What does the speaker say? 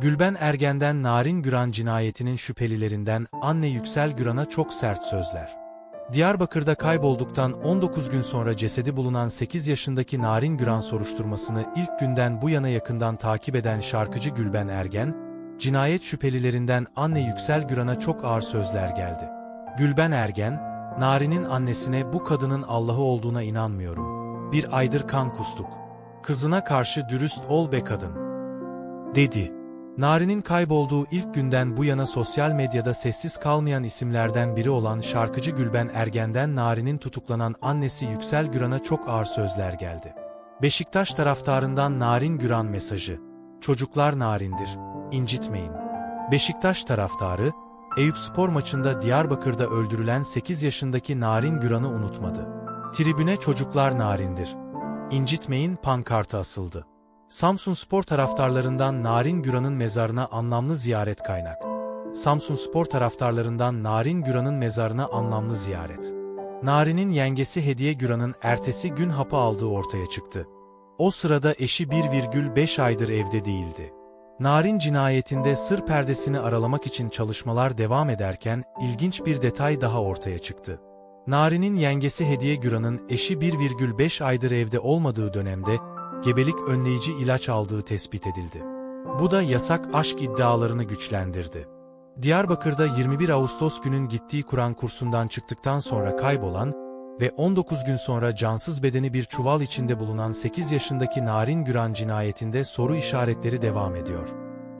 Gülben Ergen'den Narin Güran cinayetinin şüphelilerinden anne Yüksel Güran'a çok sert sözler. Diyarbakır'da kaybolduktan 19 gün sonra cesedi bulunan 8 yaşındaki Narin Güran soruşturmasını ilk günden bu yana yakından takip eden şarkıcı Gülben Ergen, cinayet şüphelilerinden anne Yüksel Güran'a çok ağır sözler geldi. Gülben Ergen, Narin'in annesine bu kadının Allah'ı olduğuna inanmıyorum. Bir aydır kan kustuk. Kızına karşı dürüst ol be kadın. Dedi. Nari'nin kaybolduğu ilk günden bu yana sosyal medyada sessiz kalmayan isimlerden biri olan şarkıcı Gülben Ergen'den Nari'nin tutuklanan annesi Yüksel Güran'a çok ağır sözler geldi. Beşiktaş taraftarından Narin Güran mesajı. Çocuklar narindir, incitmeyin. Beşiktaş taraftarı, Eyüp spor maçında Diyarbakır'da öldürülen 8 yaşındaki Narin Güran'ı unutmadı. Tribüne çocuklar narindir. İncitmeyin pankartı asıldı. Samsun Spor taraftarlarından Narin Güran'ın mezarına anlamlı ziyaret kaynak. Samsun Spor taraftarlarından Narin Güran'ın mezarına anlamlı ziyaret. Narin'in yengesi Hediye Güran'ın ertesi gün hapı aldığı ortaya çıktı. O sırada eşi 1,5 aydır evde değildi. Narin cinayetinde sır perdesini aralamak için çalışmalar devam ederken ilginç bir detay daha ortaya çıktı. Narin'in yengesi Hediye Güran'ın eşi 1,5 aydır evde olmadığı dönemde gebelik önleyici ilaç aldığı tespit edildi. Bu da yasak aşk iddialarını güçlendirdi. Diyarbakır'da 21 Ağustos günün gittiği Kur'an kursundan çıktıktan sonra kaybolan ve 19 gün sonra cansız bedeni bir çuval içinde bulunan 8 yaşındaki Narin Güran cinayetinde soru işaretleri devam ediyor.